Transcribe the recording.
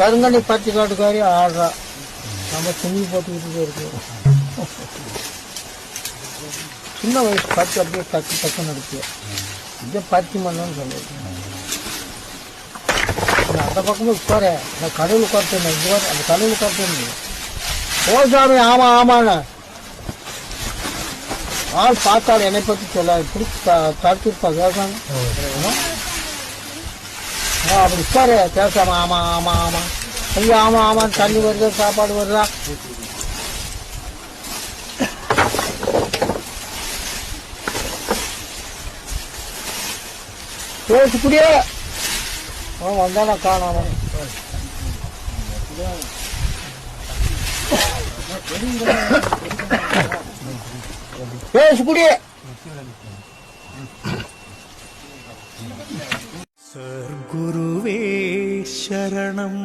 கருங்கண்ணி பச்சை காட்டுக்காரி ஆடுறா நம்ம துணி போட்டுக்கிட்டு இருக்கு. சின்ன வயசு பத்து அப்படியே டக்கு டக்குன்னு இருக்கு இதை பத்தி மண்ணுன்னு சொல்லுது நான் அந்த பக்கமும் உட்கார நான் கடவுள் இங்கே வர அந்த கடவுள் உட்கார்த்தேன் ஓ சாமி ஆமா ஆமாண்ணா. ஆள் பார்த்தாள் என்னை பற்றி சொல்ல இப்படி தடுத்துருப்பா கேட்காங்க அப்படி சார் பேசாம ஆமா ஆமா ஆமா. ஐயா ஆமா ஆமா. தண்ணி வருதா சாப்பாடு வருதா? பேசுக்குடியே அவன் வந்தானா காணாம. பேசுக்குடியே ഗുരുവേ ശരണം.